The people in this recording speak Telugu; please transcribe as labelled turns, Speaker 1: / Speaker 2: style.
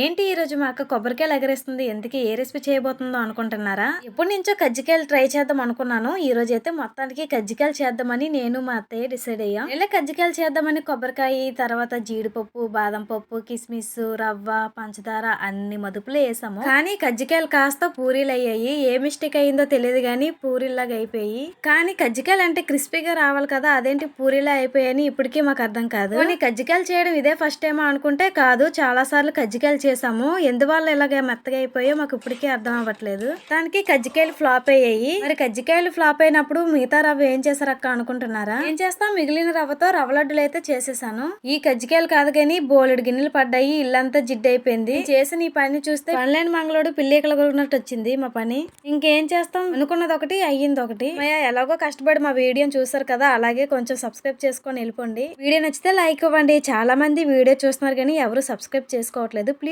Speaker 1: ఏంటి ఈరోజు మా అక్క కొబ్బరికాయలు ఎగరేస్తుంది? ఎందుకు ఏ రెసిపీ చేయబోతుందో అనుకుంటున్నారా? ఎప్పటి నుంచో కజ్జికాయలు ట్రై చేద్దాం అనుకున్నాను. ఈ రోజు అయితే మొత్తానికి కజ్జికాయలు చేద్దామని నేను మా అత్తయ్య డిసైడ్ అయ్యాం. ఇలా కజ్జికాయలు చేద్దామని కొబ్బరికాయ తర్వాత జీడిపప్పు బాదం పప్పు కిస్మిస్ రవ్వ పంచదార అన్ని మదుపులు వేసాము. కానీ కజ్జికాయలు కాస్త పూరీలు అయ్యాయి. ఏ మిస్టేక్ అయిందో తెలియదు కానీ పూరీలాగా అయిపోయి కానీ కజ్జికాయలు అంటే క్రిస్పీగా రావాలి కదా అదేంటి పూరీలా అయిపోయాయని ఇప్పటికీ మాకు అర్థం కాదు. కానీ కజ్జికాయలు చేయడం ఇదే ఫస్ట్ టైం అనుకుంటే కాదు. చాలా సార్లు కజ్జికాయలు చేసాము ఎందువల్ల ఇలాగ మెత్తగా అయిపోయో మాకు ఇప్పటికే అర్థం అవ్వట్లేదు. దానికి కజ్జికాయలు ఫ్లాప్ అయ్యాయి. మరి కజ్జికాయలు ఫ్లాప్ అయినప్పుడు మిగతా రవ్వ ఏం చేశారు అక్క అనుకుంటున్నారా? ఏం చేస్తాం? మిగిలిన రవ్వతో రవ్వ లడ్డులు అయితే చేసేసాను. ఈ కజ్జికాయలు కాదు కానీ బోలెడు గిన్నెలు పడ్డాయి. ఇల్లంతా జిడ్ అయిపోయింది చేసిన ఈ పని చూస్తే పనిలేని మంగళోడు పిల్లికలు కొరిగినట్టు వచ్చింది మా పని. ఇంకేం చేస్తాం? అనుకున్నది ఒకటి అయ్యింది ఒకటి. ఎలాగో కష్టపడి మా వీడియోని చూసారు కదా. అలాగే కొంచెం సబ్స్క్రైబ్ చేసుకొని వెళ్ళిపోండి. వీడియో నచ్చితే లైక్ ఇవ్వండి. చాలా మంది వీడియో చూస్తున్నారు కానీ ఎవరు సబ్స్క్రైబ్ చేసుకోవట్లేదు. ప్లీజ్